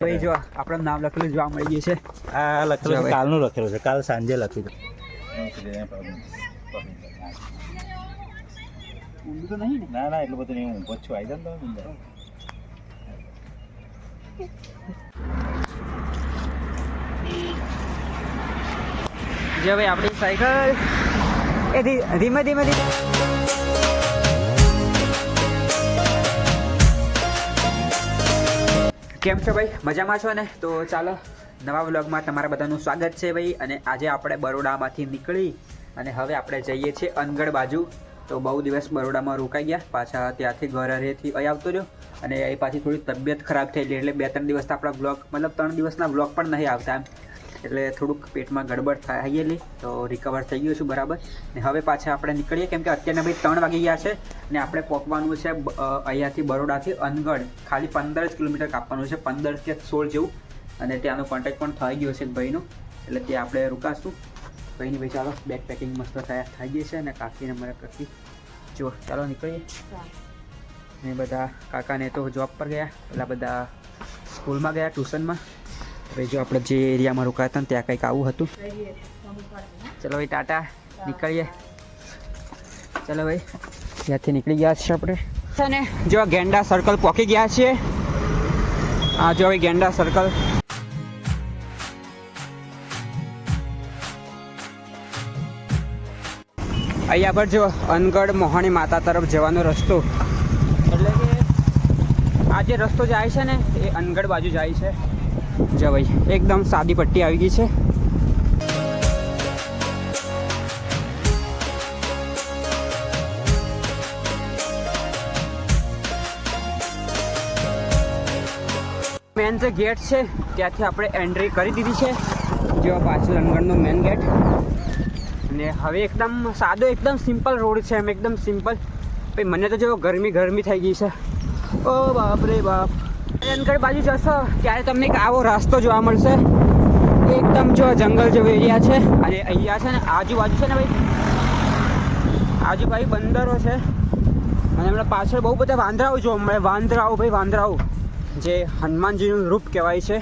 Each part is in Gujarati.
ભાઈ જો આપણું નામ લખેલું જોવા મળી ગયું છે. આ લખેલું છે. કાલનું લખેલું છે. કાલ સાંજે લખ્યું છે ના ના એટલું બધું નહીં. હું ઊભો આવી જાવ જો ભાઈ આપણી સાયકલ એ ધીમે ધીમે ધીમે કેમ છો ભાઈ? મજામાં છો ને? તો ચાલો, નવા વ્લોગમાં તમારા બધાનું સ્વાગત છે ભાઈ. અને આજે આપણે બરોડામાંથી નીકળી અને હવે આપણે જઈએ છીએ અનગઢ બાજુ. તો બહુ દિવસ બરોડામાં રોકાઈ ગયા. પાછા ત્યાંથી ઘરેથી અહીં આવતો રહ્યો. અને એ પાછી થોડી તબિયત ખરાબ થયેલી એટલે બે ત્રણ દિવસના આપણા બ્લોગ મતલબ ત્રણ દિવસના બ્લોગ પણ નહીં આવતા એમ. એટલે થોડુંક પેટમાં ગડબડ થયેલી તો રિકવર થઈ ગયું છું બરાબર. ને હવે પાછા આપણે નીકળીએ કેમ કે અત્યારના ભાઈ ત્રણ વાગી ગયા છે ને આપણે પહોંચવાનું છે અહીંયાથી બરોડાથી અનગઢ. ખાલી પંદર જ કિલોમીટર કાપવાનું છે પંદર કે સોળ જેવું. અને ત્યાંનો કોન્ટેક્ટ પણ થઈ ગયો છે ભાઈનો એટલે ત્યાં આપણે રોકાશું. કંઈ નહીં ભાઈ ચાલો બેગ પેકિંગ મસ્ત તૈયાર થઈ ગઈ છે અને કાકીને મને કાકી. જો ચાલો નીકળીએ. ને બધા કાકાને તો જોબ પર ગયા પેલા બધા સ્કૂલમાં ગયા ટ્યુશનમાં હવે જો આપણે જે એરિયામાં રોકાયા હતા ત્યાં કંઈક આવું હતું. ચલો ભાઈ, ટાટા. નીકળીએ. ચલો ભાઈ, ત્યાંથી નીકળી ગયા છીએ આપણે. છે ને જો ગેંડા સર્કલ પહોંચી ગયા છીએ. આ જો ભાઈ ગેંડા સર્કલ અહીંયા પર જો અનગઢ મોહાણી માતા તરફ જવાનો રસ્તો. એટલે કે આ જે રસ્તો જાય છે ને, એ અનગઢ બાજુ જાય છે. જો ભાઈ, એકદમ સાદી પટ્ટી આવી ગઈ છે. મેન જે ગેટ છે, ત્યાંથી આપણે એન્ટ્રી કરી દીધી છે. જો પાછળ અનગઢનો મેન ગેટ અને હવે એકદમ સાદો, એકદમ સિમ્પલ રોડ છે એમ, એકદમ સિમ્પલ ભાઈ, મને તો જો ગરમી ગરમી થઈ ગઈ છે. ઓ બાપ રે બાપ. અનગઢ બાજુ જશો, ત્યારે તમને એક આવો રસ્તો જોવા મળશે. એકદમ જો જંગલ જેવો એરિયા છે. અને અહીંયા છે ને આજુબાજુ છે ને ભાઈ? આજુબાજુ બંદરો છે. અને હમણાં પાછળ બહુ બધા વાંદરાઓ જોવા મળે. વાંદરાઓ ભાઈ, વાંદરાઓ. જે હનુમાનજીનું રૂપ કહેવાય છે.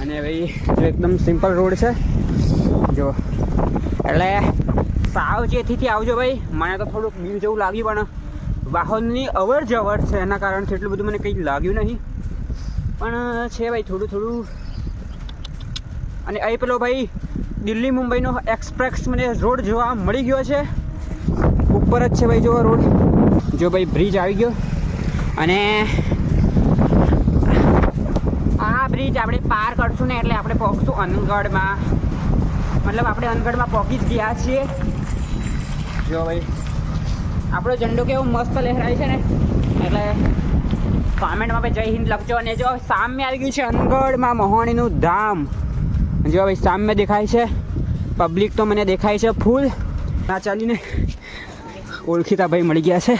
અને ભાઈ એકદમ સિમ્પલ રોડ છે. જો. એટલે સાવચેતીથી આવજો ભાઈ. મને તો થોડુંક બીલ જેવું લાગ્યું પણ વાહનની અવર જવર છે, એના કારણથી એટલું બધું મને કંઈ લાગ્યું નહીં. પણ છે ભાઈ થોડું થોડું. અને અહીં પેલો ભાઈ, દિલ્હી મુંબઈનો એક્સપ્રેસ મને રોડ જોવા મળી ગયો છે. ઉપર જ છે ભાઈ જો રોડ. જો ભાઈ, બ્રિજ આવી ગયો. અને આ બ્રિજ આપણે પાર કરશું ને એટલે આપણે પહોંચશું અનગઢમાં. મતલબ આપણે અનગઢમાં પહોંચી જ ગયા છીએ. જો ભાઈ આપણો ઝંડો કેવો મસ્ત લહેરાય છે ને. એટલે કોમેન્ટમાં ભાઈ જય હિન્દ લખજો અને જો સામે આવી ગયું છે અનગઢમાં મહોણીનું ધામ. જો ભાઈ સામે દેખાય છે. પબ્લિક તો મને દેખાય છે ફૂલ ના ચાલીને ઓળખીતા ભાઈ મળી ગયા છે.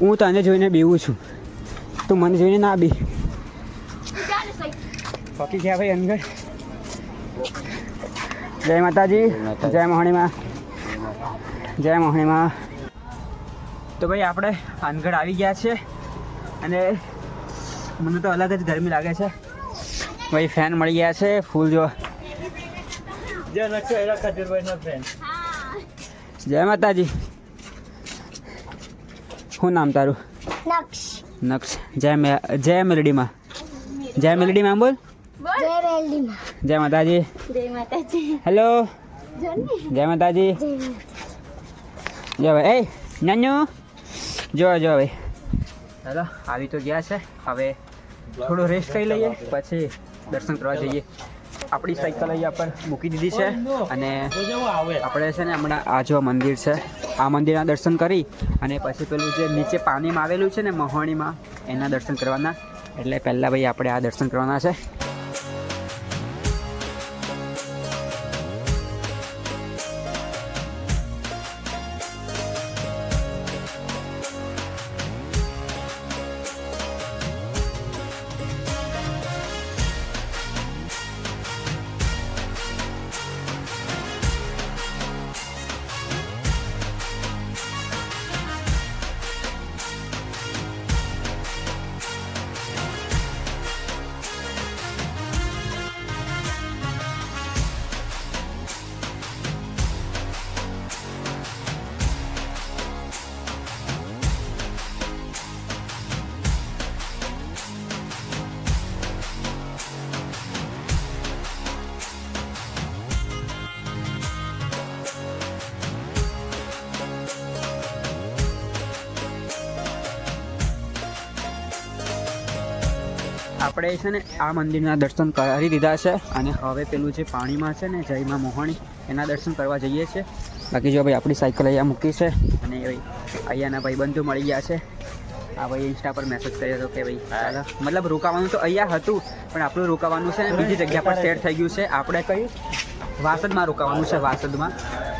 હું તને જોઈને બેવું છું. તું મને જોઈને ના બી પકી ગયા ભાઈ અનગઢ. જય માતાજી જય મોહણીમાં જય મોહણીમાં. તો ભાઈ આપણે પાનગઢ આવી ગયા છે અને મને તો અલગ જ ગરમી લાગે છે. ભાઈ ફેન મળી ગયા છે ફૂલ જો. જય માતાજી. શું નામ તારું? નક્ષ. નક્ષ. જય જય મેલડીમાં. જય મેલડીમાં બોલ. જય માતાજી. જય માતાજી. હેલો. જય માતાજી. જો ભાઈ એ નાન્યુ. જો જો ભાઈ હેલો આવી તો ગયા છે. હવે થોડું રેસ્ટ કરી લઈએ પછી દર્શન કરવા જઈએ. આપણી સાયકલ અહીંયા પર મૂકી દીધી છે અને આપણે છે ને હમણાં આ જો મંદિર છે આ મંદિરના દર્શન કરી અને પછી પેલું જે નીચે પાણીમાં આવેલું છે ને મહોણીમાં એના દર્શન કરવાના. એટલે પહેલાં ભાઈ આપણે આ દર્શન કરવાના છે. આપણે છે ને આ મંદિરના દર્શન કરી દીધા છે અને હવે પેલું જે પાણીમાં છે ને જયમાં મોહણી, એના દર્શન કરવા જઈએ છીએ. બાકી જો ભાઈ આપણી સાયકલ અહીંયા મૂકી છે અને એ ભાઈ અહીંયાના ભાઈબંધો મળી ગયા છે. આ ભાઈ ઇન્સ્ટા પર મેસેજ કર્યો હતો કે ભાઈ મતલબ રોકાવાનું તો અહીંયા હતું, પણ આપણું રોકાવાનું છે ને બીજી જગ્યા પર સેટ થઈ ગયું છે. આપણે કયું વાસદમાં રોકાવાનું છે, વાસદમાં.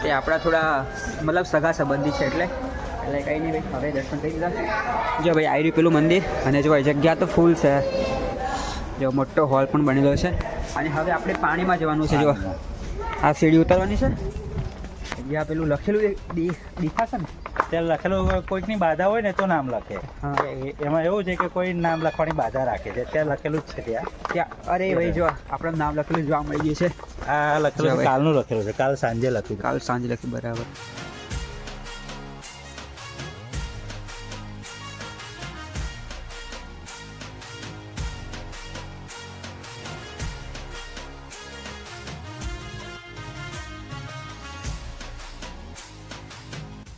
તે આપણા થોડા મતલબ સગા સંબંધી છે એટલે. એટલે કંઈ નહીં ભાઈ, હવે દર્શન થઈ દીધા જો ભાઈ, આવી રહ્યું પેલું મંદિર અને જો જગ્યા તો ફૂલ છે. જો મોટો હોલ પણ બનેલો છે. અને હવે આપણે પાણીમાં જવાનું છે જો આ સીડી ઉતરવાની છે. જ્યાં પેલું લખેલું દેખાશે ને? ત્યાં લખેલું કોઈકની બાધા હોય ને તો નામ લખે. એમાં એવું છે કે કોઈ નામ લખવાની બાધા રાખે છે. ત્યાં લખેલું જ છે ત્યાં. ત્યાં અરે ભાઈ જો આપણે નામ લખેલું જોવા મળી ગયું છે. આ લખેલું. કાલનું લખેલું છે કાલ સાંજે લખ્યું કાલ સાંજે લખ્યું બરાબર.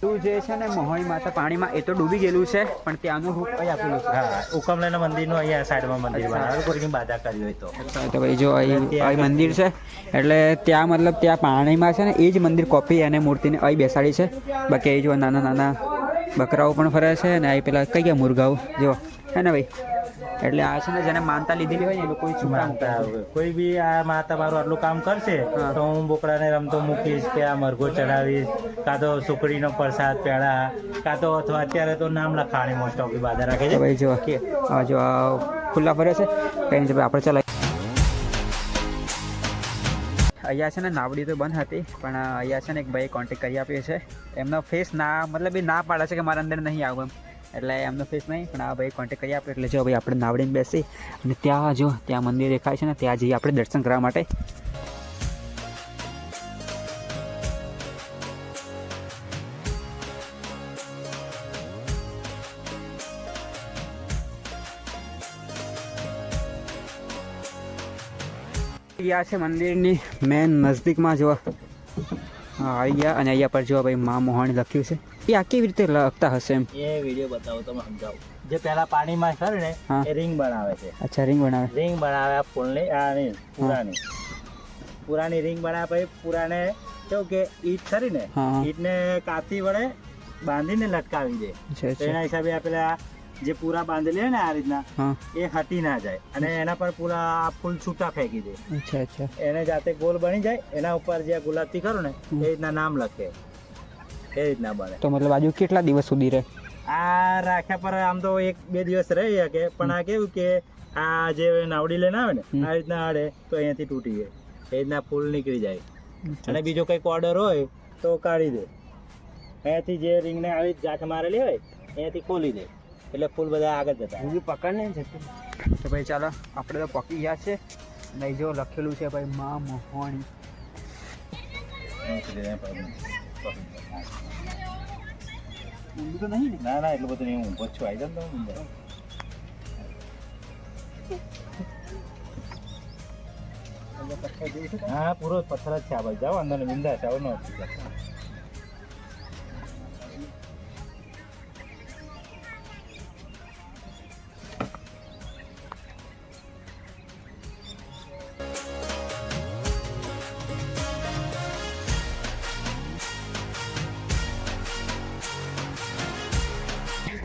તું જે છે ને મોહણી માતા પાણીમાં એ તો ડૂબી ગયેલું છે પણ ત્યાંનું રૂપ કઈ આપેલું છે. હા ઉકમલેના મંદિરનું અહીંયા સાઈડમાં મંદિર. બનાવેલું કોઈકની બાધા કરી હોય તો. તો ભાઈ જો અહીં મંદિર છે એટલે ત્યાં મતલબ ત્યાં પાણીમાં છે ને એ જ મંદિર કોપી અને મૂર્તિને અહીં બેસાડી છે. બાકી અહીં જો નાના નાના બકરાઓ પણ ફરે છે અને અહીં પેલા કઈ ગયા મુરઘાઓ જો હે ને ભાઈ? એટલે આ છે ને જેને માનતા લીધેલી હોય ને એ લોકો છૂટા માનતા મૂકે હોય. કોઈ બી આ માતા તમારું આટલું કામ કરશે તો હું બોકડાને રમતો મૂકીશ કે આ મરઘો ચડાવીશ કાં તો સુકડીનો પ્રસાદ પેડા કાં તો અથવા અત્યારે તો નામ લખાણી મોસ્ટ ઓફ બાધા રાખે છે. ભાઈ જો કે જો ખુલ્લા ફરે છે કઈ નહીં આપણે ચલાવી અહીંયા છે ને નાવડી તો બંધ હતી પણ અહીંયા છે ને એક ભાઈ કોન્ટેક કરી આપ્યો છે. એમનો ફેસ ના મતલબ એ ના પાડે છે કે મારા અંદર નહીં આવું એમ. એટલે એમનો ફેસ નહીં, પણ આ ભાઈ કોન્ટેક કરી આપણે એટલે જો ભાઈ આપણે નાવડીને બેસી અને ત્યાં જો, ત્યાં મંદિર દેખાય છે ને, ત્યાં જઈએ આપણે દર્શન કરવા માટે. ગયા છે મંદિરની મેન નજદીકમાં જો આવી ગયા. અને અહીંયા પર જો ભાઈ મા મોહાણી લખ્યું છે. એ આ કેવી રીતે લખતા હશે એમ? એ વીડિયો બતાવો તમે સમજાવો. જે પહેલા પાણીમાં ખરું ને એ રિંગ બનાવે છે. અચ્છા રિંગ બનાવે. રિંગ બનાવે આ ફૂલની આ નહીં પુરાની. પુરાની રિંગ બનાવે પછી પુરાને કેવું કે ઈટ ખરી ને. ઈટને કાતી વડે બાંધીને લટકાવી દે. તો એના હિસાબે આ પેલા જે પૂરા બાંધેલી હોય ને આ રીતના એ હટી ના જાય અને એના પર પૂરા ફૂલ છૂટા ફેંકી દે. અચ્છા અચ્છા. એને જાતે ગોલ બની જાય એના ઉપર જે ગુલાબથી ખરું ને એ રીતના નામ લખે. એ રીતના બને. તો મતલબ આજુ કેટલા દિવસ સુધી રહે? આ રાખ્યા પર આમ તો એક બે દિવસ રહી શકે પણ આ કેવું કે આ જે નાવડી લઈને આવે ને આ રીતના આડે તો અહીંયાથી તૂટી જાય. એ રીતના ફૂલ નીકળી જાય. અને બીજો કંઈક ઓર્ડર હોય તો કાઢી દે. અહીંયાથી જે રિંગને આવી ગાંઠ મારેલી હોય અહીંયાથી ખોલી દે. એટલે ફૂલ બધા આગળ જતા પકડ ને તો ભાઈ ચાલો આપણે તો પકી ગયા છે. અને જો લખેલું છે ભાઈ મા મોહાણી. ઊંધું તો નહીં ના? ના એટલું બધું નહીં હું ઊંઘો છું. આવી જાવ તમે અંદર. હા પૂરો પથ્થર જ છે આ ભાઈ જાઓ અંદર મીંડા છે આવો ન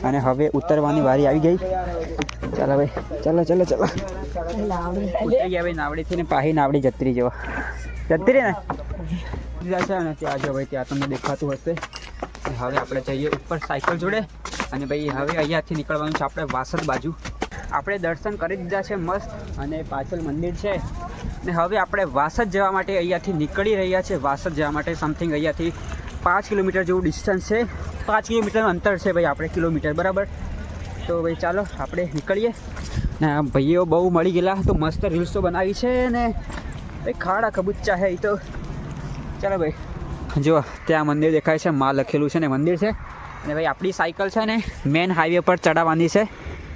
અને હવે ઉતરવાની વારી આવી ગઈ. ચાલો ભાઈ ચાલો ચાલો ચાલો. ઉતરી ગયા ભાઈ નાવડીથી ને પાહી નાવડી જત્રી જેવા. જતી રહી ને છે ને ત્યાં જો ભાઈ, ત્યાં તમને દેખાતું હશે. હવે આપણે જઈએ ઉપર સાયકલ જોડે. અને ભાઈ, હવે અહીંયાથી નીકળવાનું છે આપણે વાસદ બાજુ. આપણે દર્શન કરી દીધા છે મસ્ત. અને પાછળ મંદિર છે. ને હવે આપણે વાસદ જવા માટે અહીંયાથી નીકળી રહ્યા છે. વાસદ જવા માટે સમથિંગ અહીંયાથી પાંચ કિલોમીટર જેવું ડિસ્ટન્સ છે. પાંચ કિલોમીટરનું અંતર છે ભાઈ આપણે કિલોમીટર, બરાબર? તો ભાઈ ચાલો, આપણે નીકળીએ. ને ભાઈઓ બહુ મળી ગયેલા, તો મસ્ત રીલ્સ તો બનાવી છે ને ભાઈ ખાડા કબૂચા છે એ તો. ચાલો ભાઈ, જો, ત્યાં મંદિર દેખાય છે, માં લખેલું છે ને મંદિર છે. અને ભાઈ આપણી સાયકલ છે ને મેન હાઈવે પર ચડાવવાની છે.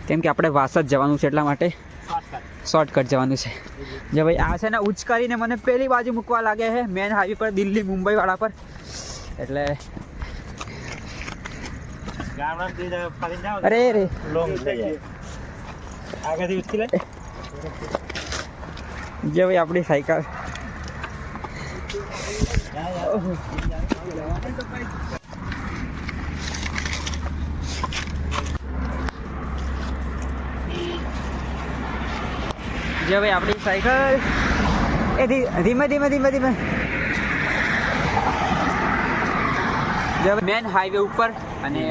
કેમ કે આપણે વાસદ જવાનું છે એટલા માટે. શોર્ટકટ જવાનું છે. જો ભાઈ આ છે ને ઉચકારીને મને પેલી બાજુ મૂકવા લાગે છે, મેન હાઈવે પર, દિલ્હી મુંબઈવાળા પર. એટલે અરે રે આગળથી ઉચકી લે. જે ભાઈ આપણી સાયકલ. જે ભાઈ આપણી સાયકલ. એ ધીમે ધીમે ધીમે ધીમે. મેન હાઈવે ઉપર અને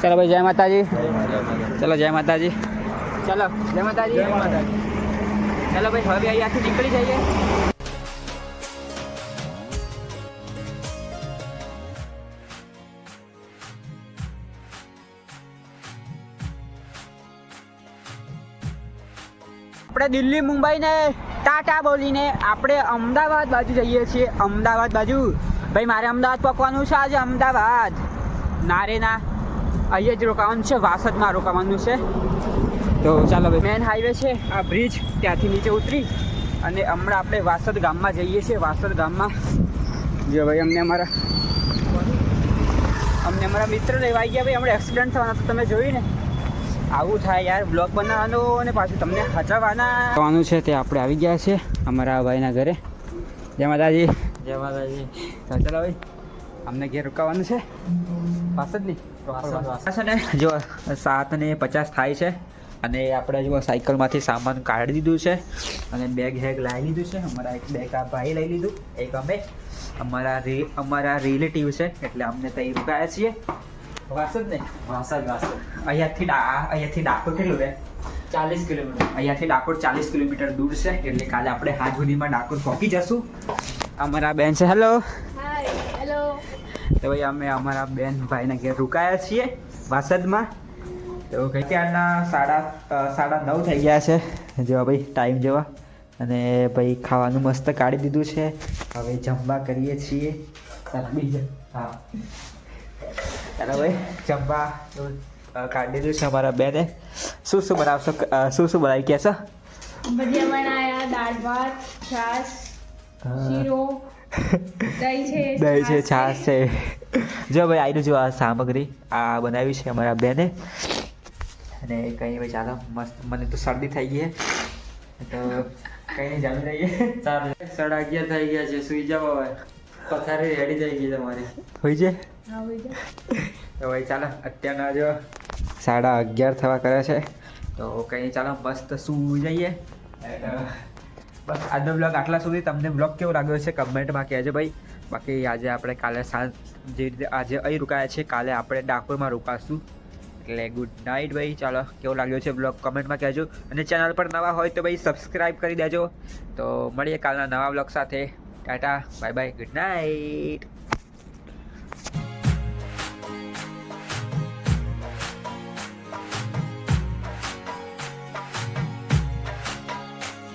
ચાલો ભાઈ જય માતાજી. ચલો જય માતાજી. ચલો જય માતાજી. જય માતાજી. ચલો ભાઈ હવે અહીંયાથી નીકળી જઈએ. આપણે દિલ્હી મુંબઈ ને ટાટા બોલીને આપણે અમદાવાદ બાજુ જઈએ છીએ. અમદાવાદ બાજુ. ભાઈ, મારે અમદાવાદ પકવાનું છે આજે, અમદાવાદ. ના ના. અહીંયા જ રોકાવાનું છે, વાસદમાં રોકાવાનું છે. તો ચાલો ભાઈ, મેન હાઈવે છે, આ બ્રિજ ત્યાંથી નીચે ઉતરી અને હમણાં આપણે વાસદ ગામમાં જઈએ છીએ, વાસદ ગામમાં. જો ભાઈ, અમને અમારા અમને અમારા મિત્ર લેવા ગયા ભાઈ, હમણાં એક્સિડન્ટ થવાના તો તમે જોયું ને. આવું થાય યાર બ્લોગ બનાવવાનો અને પાછું તમને હચાવવાના થવાનું છે તે આપણે આવી ગયા છે અમારા ભાઈના ઘરે. જય માતાજી. જય માતાજી. ચાલો ભાઈ અમને ઘેર રોકાવાનું છે. પાસ જ નહીં. છે ને જો સાત ને પચાસ થાય છે. અને આપણે જો સાયકલમાંથી સામાન કાઢી દીધું છે. અને બેગ હેગ લાવી લીધું છે. અમારા એક બેગ આ ભાઈ લઈ લીધું. એક અમે. અમારા રી અમારા રિલેટિવ છે. એટલે અમને ત્યાં રોકાયા છીએ. વાસદ ને. વાસદ વાસદ અહીંયાથી ડા અહીંયાથી ડાકોર કેટલું રહે ચાલીસ કિલોમીટર. અહીંયાથી ડાકોર ચાલીસ કિલોમીટર દૂર છે. એટલે કાલે આપણે હાથ સુધીમાં ડાકોર પહોંચી જશું. અમારા બેન છે. હેલો તો ભાઈ અમે અમારા બેન ભાઈના ઘેર રોકાયા છીએ વાસદમાં. તો કઈ ત્યારના સાડા સાડા નવ થઈ ગયા છે. જેવા ભાઈ ટાઈમ જેવા. અને ભાઈ ખાવાનું મસ્ત કાઢી દીધું છે. હવે જમવા કરીએ છીએ. હા. ચાલો ભાઈ જમવા કાઢી દીધું છે અમારા બેને. શું શું બનાવશો? શું શું બનાવી કહેશો ભજીયા બનાયા દાળ ભાત છાશ શીરો દહીં છે છાશ છે. જો ભાઈ આવી જો આ સામગ્રી આ બનાવી છે અમારા બેને. અને કંઈ ભાઈ ચાલો મસ્ત મને તો શરદી થઈ ગઈ છે તો કંઈ નહીં જામી રહીએ. ચાર સાડા અગિયાર થઈ ગયા છે સુઈ જાઓ હવે. પથારી રેડી થઈ ગઈ તમારી. હોય છે? હા ભાઈ જા. તો ભાઈ ચાલો અત્યારના જો સાડા અગિયાર થવા કરે છે. તો કંઈ ચાલો મસ્ત સૂઈ જઈએ. બસ આજનો બ્લોગ આટલા સુધી. તમને બ્લોગ કેવો લાગ્યો છે કમેન્ટમાં કહેજો ભાઈ. બાકી આજે આપણે કાલે સાંજ જે રીતે આજે અહીં રોકાયા છે કાલે આપણે ડાકોરમાં રોકાશું. એટલે ગુડ નાઇટ ભાઈ. ચાલો, કેવો લાગ્યો છે બ્લોગ કમેન્ટમાં કહેજો. અને ચેનલ પર નવા હોય તો ભાઈ સબસ્ક્રાઈબ કરી દેજો. તો મળીએ કાલના નવા બ્લોગ સાથે. Tata bye bye good night